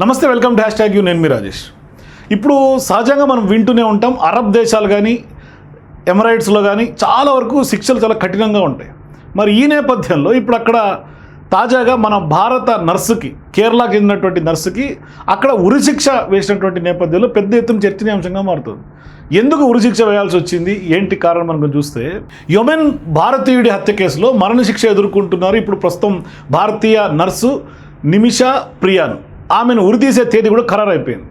నమస్తే welcome dash tag you నేను మీ రాజేష్. ఇప్పుడు సహజంగా మనం వింటూనే ఉంటాం అరబ్ దేశాలు కానీ ఎమరైట్స్లో కానీ చాలా వరకు శిక్షలు చాలా కఠినంగా ఉంటాయి. మరి ఈ నేపథ్యంలో ఇప్పుడు అక్కడ తాజాగా మన భారత నర్సుకి కేరళకి చెందినటువంటి నర్సుకి అక్కడ ఉరిశిక్ష వేసినటువంటి నేపథ్యంలో పెద్ద ఎత్తున చర్చనీయాంశంగా మారుతుంది. ఎందుకు ఉరిశిక్ష వేయాల్సి వచ్చింది? ఏంటి కారణం మనం చూస్తే యొమెన్ భారతీయుడి హత్య కేసులో మరణశిక్ష ఎదుర్కొంటున్నారు ఇప్పుడు ప్రస్తుతం భారతీయ నర్సు నిమిష ప్రియాను. ఆమెను ఉరితీసే తేదీ కూడా ఖరారైపోయింది.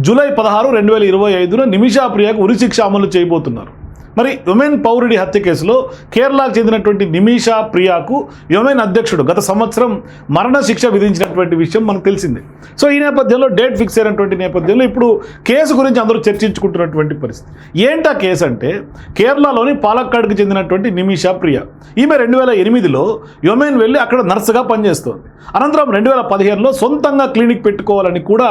జూలై పదహారు రెండు వేల ఇరవై ఐదున నిమిషా ప్రియాకు ఉరిశిక్ష అమలు చేయబోతున్నారు. మరి యుమెన్ పౌరుడి హత్య కేసులో కేరళకు చెందినటువంటి నిమిషా ప్రియాకు యొమెన్ అధ్యక్షుడు గత సంవత్సరం మరణశిక్ష విధించినటువంటి విషయం మనకు తెలిసిందే. సో ఈ నేపథ్యంలో డేట్ ఫిక్స్ అయినటువంటి నేపథ్యంలో ఇప్పుడు కేసు గురించి అందరూ చర్చించుకుంటున్నటువంటి పరిస్థితి. ఏంటా కేసు అంటే కేరళలోని పాలక్కాడ్కి చెందినటువంటి నిమిషా ప్రియ. ఈమె రెండు వేల ఎనిమిదిలో యొమెన్ వెళ్ళి అక్కడ నర్సుగా పనిచేస్తోంది. అనంతరం రెండు వేల పదిహేనులో సొంతంగా క్లినిక్ పెట్టుకోవాలని కూడా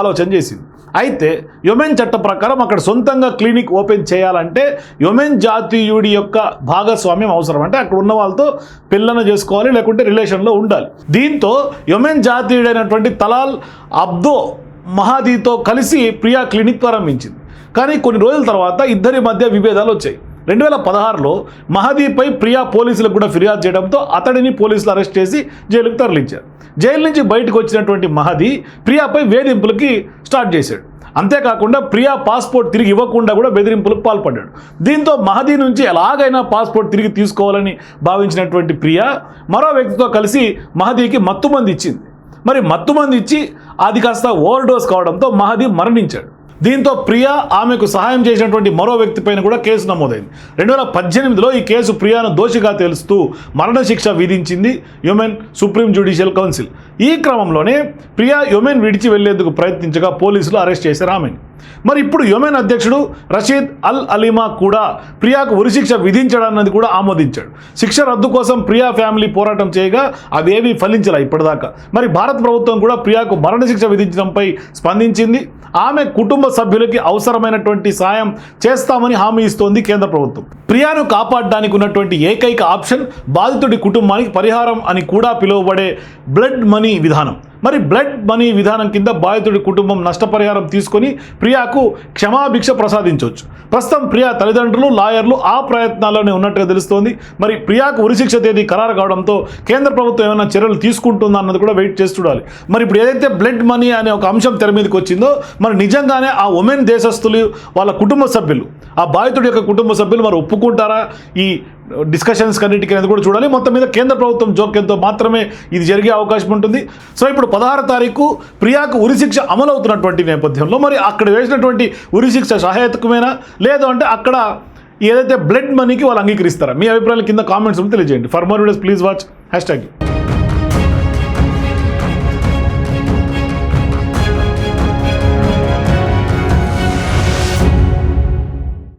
ఆలోచన చేసింది. అయితే యొమెన్ చట్ట ప్రకారం అక్కడ సొంతంగా క్లినిక్ ఓపెన్ చేయాలంటే యొమెన్ జాతీయుడి యొక్క భాగస్వామ్యం అవసరం. అంటే అక్కడ ఉన్న వాళ్ళతో పిల్లన చేసుకోవాలి లేకుంటే రిలేషన్లో ఉండాలి. దీంతో యొమెన్ జాతీయుడైనటువంటి తలాల్ అబ్దో మహాదీతో కలిసి ప్రియా క్లినిక్ ప్రారంభించింది. కానీ కొన్ని రోజుల తర్వాత ఇద్దరి మధ్య విభేదాలు వచ్చాయి. రెండు వేల పదహారులో మహదీపై ప్రియా పోలీసులకు కూడా ఫిర్యాదు చేయడంతో అతడిని పోలీసులు అరెస్ట్ చేసి జైలుకు తరలించారు. జైలు నుంచి బయటకు వచ్చినటువంటి మహదీ ప్రియాపై వేధింపులకి స్టార్ట్ చేశాడు. అంతేకాకుండా ప్రియా పాస్పోర్ట్ తిరిగి ఇవ్వకుండా కూడా బెదిరింపులకు పాల్పడ్డాడు. దీంతో మహదీ నుంచి ఎలాగైనా పాస్పోర్ట్ తిరిగి తీసుకోవాలని భావించినటువంటి ప్రియా మరో వ్యక్తితో కలిసి మహదీకి మత్తుమంది ఇచ్చింది. మరి మత్తుమంది ఇచ్చి అది కాస్త ఓవర్ డోస్ కావడంతో మహదీ మరణించాడు. దీంతో ప్రియా ఆమెకు సహాయం చేసినటువంటి మరో వ్యక్తిపైన కూడా కేసు నమోదైంది. రెండు వేల పద్దెనిమిదిలో ఈ కేసు ప్రియాను దోషిగా తెలుస్తూ మరణశిక్ష విధించింది యుమెన్ సుప్రీం జ్యుడిషియల్ కౌన్సిల్. ఈ క్రమంలోనే ప్రియా యుమెన్ విడిచి వెళ్ళేందుకు ప్రయత్నించగా పోలీసులు అరెస్ట్ చేశారు ఆమెను. మరి ఇప్పుడు యుమెన్ అధ్యక్షుడు రషీద్ అల్ అలీమా కూడా ప్రియాకు ఉరిశిక్ష విధించడాన్నది కూడా ఆమోదించాడు. శిక్ష రద్దు కోసం ప్రియా ఫ్యామిలీ పోరాటం చేయగా అవేవీ ఫలించలే ఇప్పటిదాకా. మరి భారత ప్రభుత్వం కూడా ప్రియాకు మరణశిక్ష విధించడంపై స్పందించింది. ఆమె కుటుంబ సభ్యులకి అవసరమైనటువంటి సాయం చేస్తామని హామీ ఇస్తోంది కేంద్ర ప్రభుత్వం. ప్రియాను కాపాడడానికి ఉన్నటువంటి ఏకైక ఆప్షన్ బాధితుడి కుటుంబానికి పరిహారం అని కూడా పిలువబడే బ్లడ్ మనీ విధానం. మరి బ్లడ్ మనీ విధానం కింద బాధితుడి కుటుంబం నష్టపరిహారం తీసుకొని ప్రియాకు క్షమాభిక్ష ప్రసాదించవచ్చు. ప్రస్తుతం ప్రియా తల్లిదండ్రులు లాయర్లు ఆ ప్రయత్నాల్లోనే ఉన్నట్టుగా తెలుస్తోంది. మరి ప్రియాకు ఉరిశిక్ష తేదీ ఖరారు కావడంతో కేంద్ర ప్రభుత్వం ఏమైనా చర్యలు తీసుకుంటుందా అన్నది కూడా వెయిట్ చేసి చూడాలి. మరి ఇప్పుడు ఏదైతే బ్లడ్ మనీ అనే ఒక అంశం తెర మీదకి వచ్చిందో మరి నిజంగానే ఆ ఉమెన్ దేశస్తులు వాళ్ళ కుటుంబ సభ్యులు ఆ బాధితుడి యొక్క కుటుంబ సభ్యులు మరి ఒప్పుకుంటారా? ఈ డిస్కషన్స్ కన్నిటికీ అనేది కూడా చూడాలి. మొత్తం మీద కేంద్ర ప్రభుత్వం జోక్యంతో మాత్రమే ఇది జరిగే అవకాశం ఉంటుంది. సో ఇప్పుడు పదహారు తారీఖు ప్రియాకు ఉరిశిక్ష అమలవుతున్నటువంటి నేపథ్యంలో మరి అక్కడ వేసినటువంటి ఉరిశిక్ష సహాయకమేనా లేదు అంటే అక్కడ ఏదైతే బ్లడ్ మనీకి వాళ్ళు అంగీకరిస్తారా? మీ అభిప్రాయాలు కింద కామెంట్స్ తెలియజేయండి. For more videos please watch hashtag